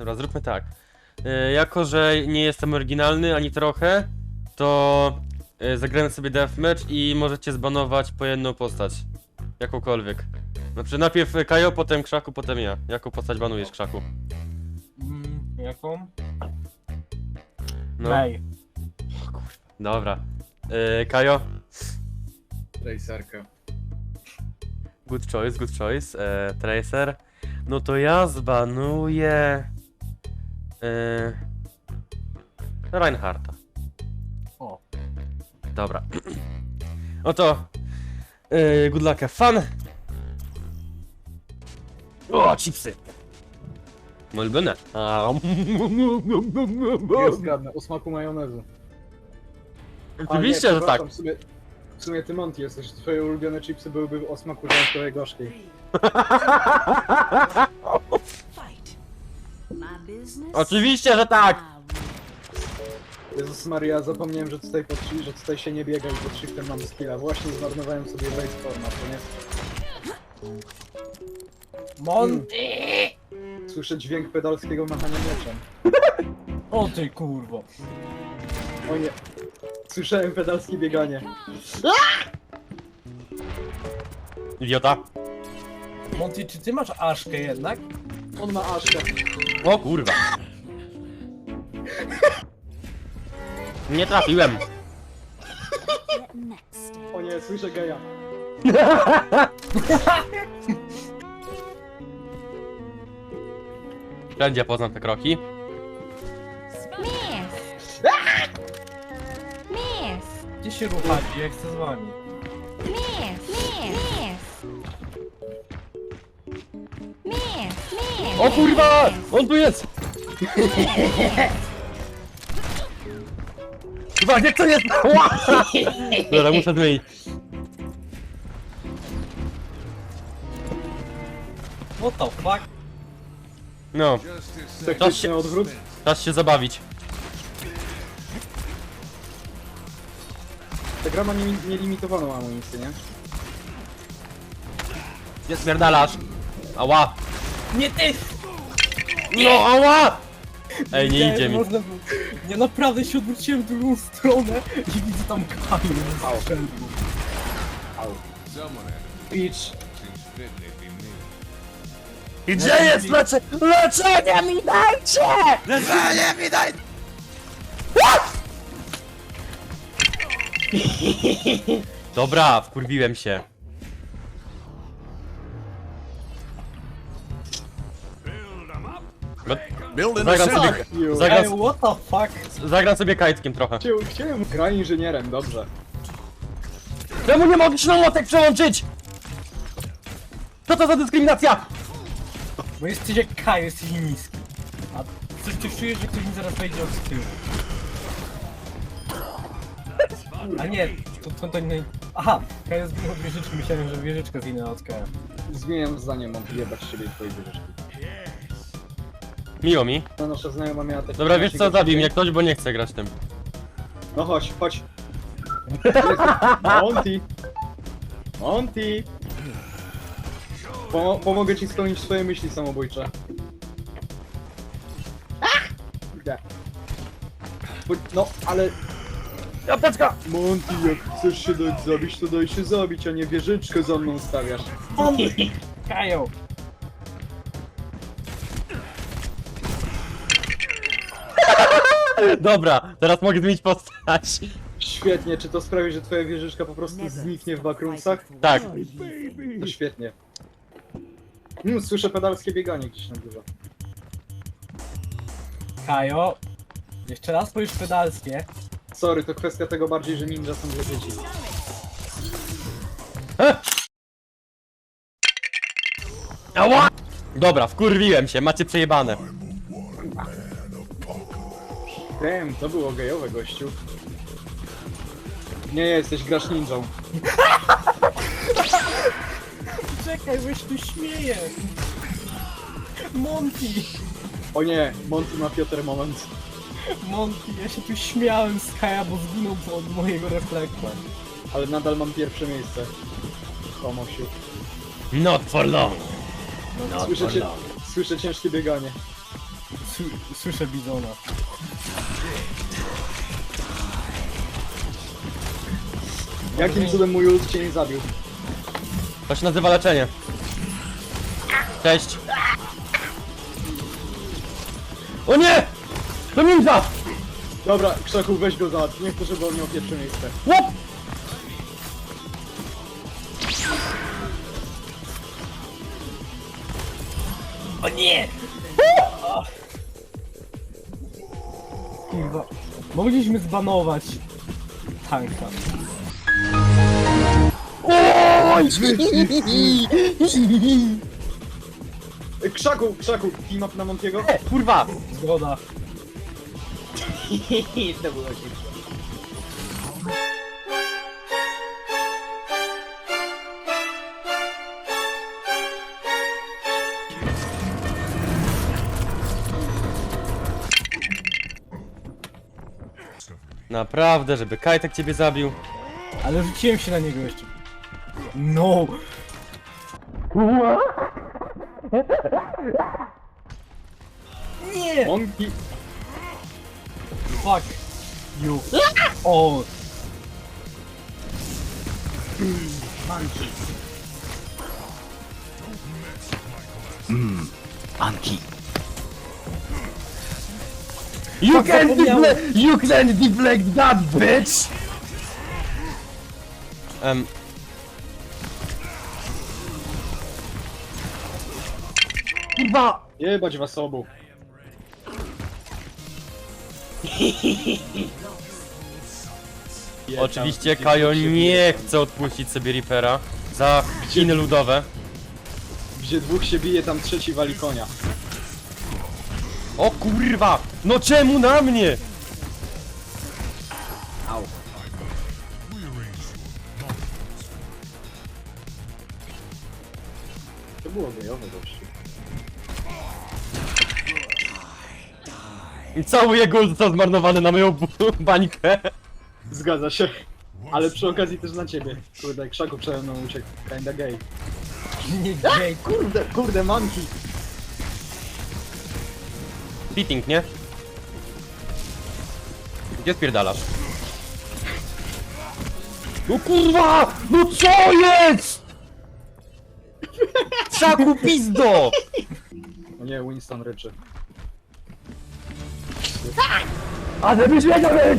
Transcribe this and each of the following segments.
Dobra, zróbmy tak. E, jako, że nie jestem oryginalny ani trochę, to e, zagramy sobie deathmatch i możecie zbanować po jedną postać. Jakąkolwiek. Znaczy najpierw Kajo, potem Krzaku, potem ja. Jaką postać banujesz Krzaku? Mm, jaką? No, Mej. dobra. E, Kajo? Tracerka. Good choice, good choice. E, Tracer. No to ja zbanuję... E, Reinharta. O. Dobra. Oto. Yy, good luck, have fun. O, chipsy. Moje ulubione. A, Ja zgadnę, o smaku majonezu. A, Oczywiście, nie, że tak. przepraszam, W sumie, w sumie ty Monty jesteś, twoje ulubione chipsy byłyby o smaku żołądkowej gorzkiej. Oczywiście, że tak. Jezus Maria, zapomniałem, że tutaj, pod, że tutaj się nie biega i pod shiftem mam skilla. Właśnie zmarnowałem sobie base forma, to nie? Monty! Słyszę dźwięk pedalskiego machania mieczem. O ty kurwo. O nie. Słyszałem pedalskie bieganie. Idiota. Monty, czy ty masz aszkę jednak? On ma aszkę. O kurwa. Nie trafiłem. O nie, słyszę geja. Wszędzie poznam te kroki. Miss! Miss! Gdzie się ruchacie? Ja chcę z wami. O kurwa! On tu jest! Chyba gdzie to jest? Ła! Dobra, muszę zmienić. What the fuck? No, Taktyczny odwrót. czas się zabawić. Ta gra ma nie- nielimitowaną amunicję, nie? Nie spierdalasz. Ała. Nie ty! No, ała! Ej, nie idzie mi. Można... było- Ja naprawdę się odwróciłem w drugą stronę i widzę tam kamień. Au. Au. Au. Peach. Gdzie jest lecze... leczenie mi dajcie! Leczenie mi daj... Dobra, wkurwiłem się. Zagram sobie, zagram, Ej, what the fuck? zagram sobie kajtkiem trochę. Chciałem, chciałem gra inżynierem, dobrze. Czemu nie mogę się na młotek przełączyć? Co to za dyskryminacja? Bo jesteś jak Kaj, jesteś niski. A coś ty czujesz, że ktoś mi zaraz wejdzie od tyłu. A nie, to, to, to nie... Aha, Kaj jest od wieżyczki, myślałem, że wieżyczka zginęła od Kaja. Zmieniam zdanie, mam jebać siebie i twoje wyżyczki. Miło mi. Ta nasza znajoma miała taki... Dobra, wiesz co, zabij mnie ktoś, bo nie chcę grać tym. No chodź, chodź. Monty! Monty! Pomo pomogę ci spełnić swoje myśli samobójcze. Idę. Bo- No, ale Apteczka! Monty, jak chcesz się dać zabić, to daj się zabić, a nie wieżyczkę za mną stawiasz. Kajo! Dobra, teraz mogę zmienić postać. Świetnie, czy to sprawi, że twoja wieżyczka po prostu zniknie w backroomsach? Tak. No świetnie. Mm, słyszę pedalskie bieganie gdzieś na górze. Kajo! Jeszcze raz powiesz pedalskie. Sorry, to kwestia tego bardziej, że ninja są dla dzieci. Ała! Dobra, wkurwiłem się, macie przejebane. Wiem, to było gejowe, gościu. Nie jesteś, grasz ninją. Czekaj, bo się tu śmieję! Monty! O nie, Monty ma Piotr moment. Monty, ja się tu śmiałem z Kaja, bo zginął od mojego reflekta. Ale nadal mam pierwsze miejsce. Komosiu. Not for long. Not Słyszę, for cię, long. słyszę ciężkie bieganie. Słyszę Bizona. Jakim cudem mój ult cię nie zabił? To się nazywa leczenie. Cześć. O nie! To ninja! Dobra, Krzaku, weź go załatw. Nie chcę, żeby on miał pierwsze miejsce. Łop! O nie! Kurwa. Mogliśmy zbanować tanka. E, Krzaku, Krzaku, team up na Montiego? E, kurwa! Zgoda. to było się. Naprawdę, żeby Kajtek ciebie zabił. Ale rzuciłem się na niego jeszcze. No! Nie! Monki, Fuck you. O! You can deflect- you can deflect that, bitch! Em, kurwa! jebać was obu. Oczywiście Kajo nie chce odpuścić sobie Reapera za Chiny ludowe. Gdzie dwóch się bije, tam trzeci wali konia. O kurwa! No czemu na mnie? Au. To było gejowe gościu. I cały jego został zmarnowany na moją bańkę. Zgadza się. Ale przy okazji też na ciebie. Kurde, Krzaku przede mną uciekł. Kinda gay. Nie gej. Kurde, kurde, manki. Beating, nie? Gdzie spierdalasz? No kurwa! No co jest?! Szaku pizdo! O nie, Winston ryczy. A żebyś wiedział, że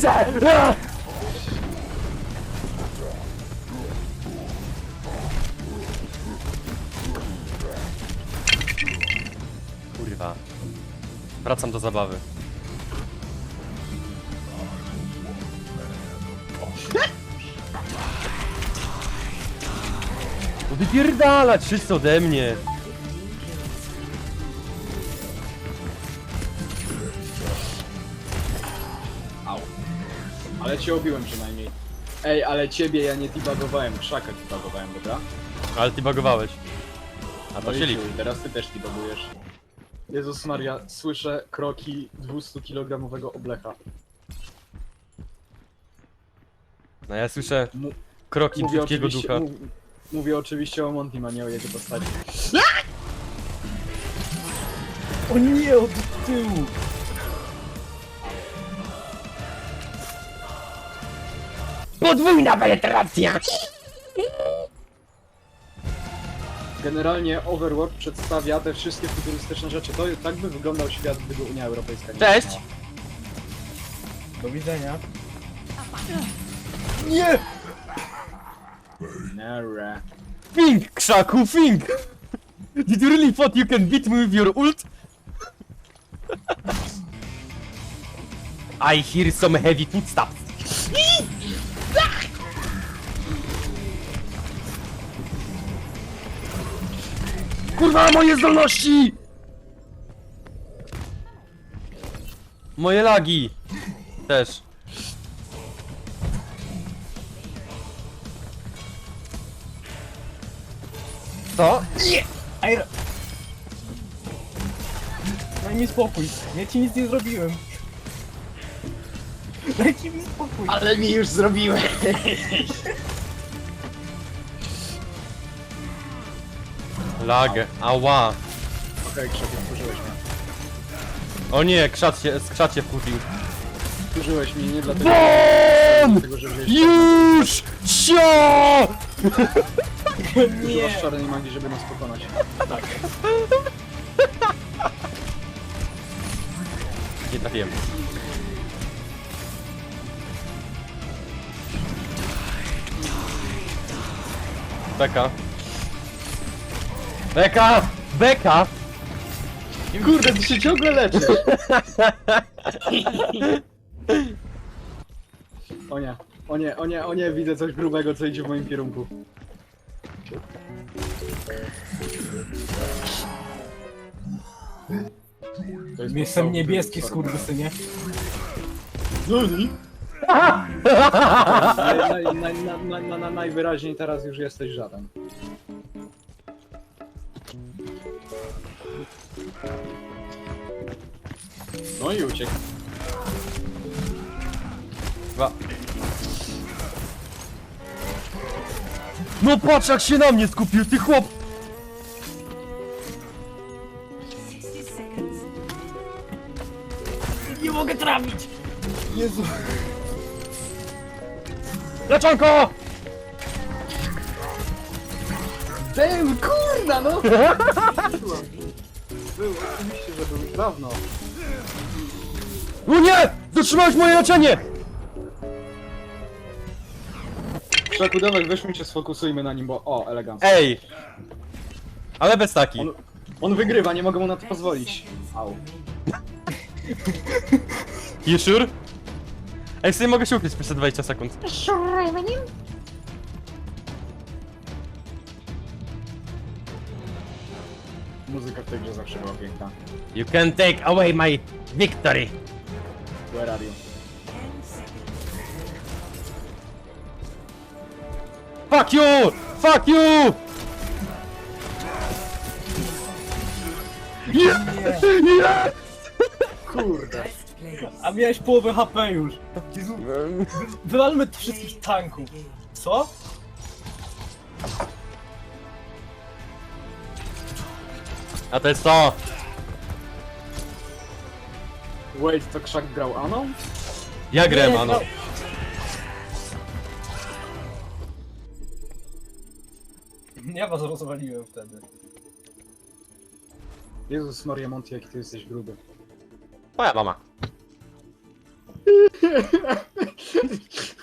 Kurwa. Wracam do zabawy. No Wypierdalać wszyscy ode mnie! Ale cię obiłem przynajmniej. Ej, ale ciebie ja nie debugowałem, Krzaka debugowałem, dobra? Ale ty bagowałeś. A to No i się liczy. chuj, Teraz ty też debugujesz. Jezus Maria, słyszę kroki 200-kilogramowego oblecha. No ja słyszę Mu- kroki Mówię brzydkiego oczywiście, ducha. mów, mówię oczywiście o a nie o jego postaci. O nie, od tyłu! Podwójna penetracja! Generalnie Overwatch przedstawia te wszystkie futurystyczne rzeczy. To tak by wyglądał świat, gdyby Unia Europejska nie Cześć! istniała. Do widzenia. Nie! Nara. Think, krzaku, think! Did you really thought you can beat me with your ult? I hear some heavy footsteps. Kurwa, moje zdolności! Moje lagi! Też. Co? Ajra! Daj mi spokój, ja ci nic nie zrobiłem. Dajcie mi spokój. Ale mi już zrobiłem! Lag, ała. Okej, okay, Krzyk, wkurzyłeś mnie. O nie, krzat się, skrzat się wkurwił. Wkurzyłeś mnie nie dlatego, BOOM! dlatego że wziąłeś Już! Cio! używasz czarnej magii, żeby nas pokonać. Nie trafiłem. Beka. Beka! Beka! Kurde, ty się ciągle leczysz! O nie, o nie, o nie, o nie, widzę coś grubego, co idzie w moim kierunku. To jest Jestem niebieski, skurwysynie. Nani? Na, na, na, na, na, na, najwyraźniej teraz już jesteś żaden. No i uciekł. Dwa. No patrz jak się na mnie skupił, ty chłop! 60 seconds. Nie mogę trafić! Jezu. Leczonko! Damn, kurna, no! Był, oczywiście, że był już dawno. O nie! Zatrzymałeś moje leczenie! Krzakudomek, weźmy się sfokusujmy na nim, bo... O, elegancko. Ej! Ale bez taki. On, on wygrywa, nie mogę mu na to pozwolić. Au. You sure? Ej, sobie mogę się ukryć przez te 20 sekund. Muzyka w tej grze zawsze była piękna. You can take away my victory! Where are you? 10 seconds. Fuck you! Fuck you! Yeah! Kurde. A miałeś połowę HP już. Jezu. Wywalmy tych wszystkich tanków. Co? A to jest to! Wait, to krzak grał Aną? Ja grałem, ano. no. Ja was rozwaliłem wtedy. Jezus Maria Monty, jaki ty jesteś gruby. Moja mama.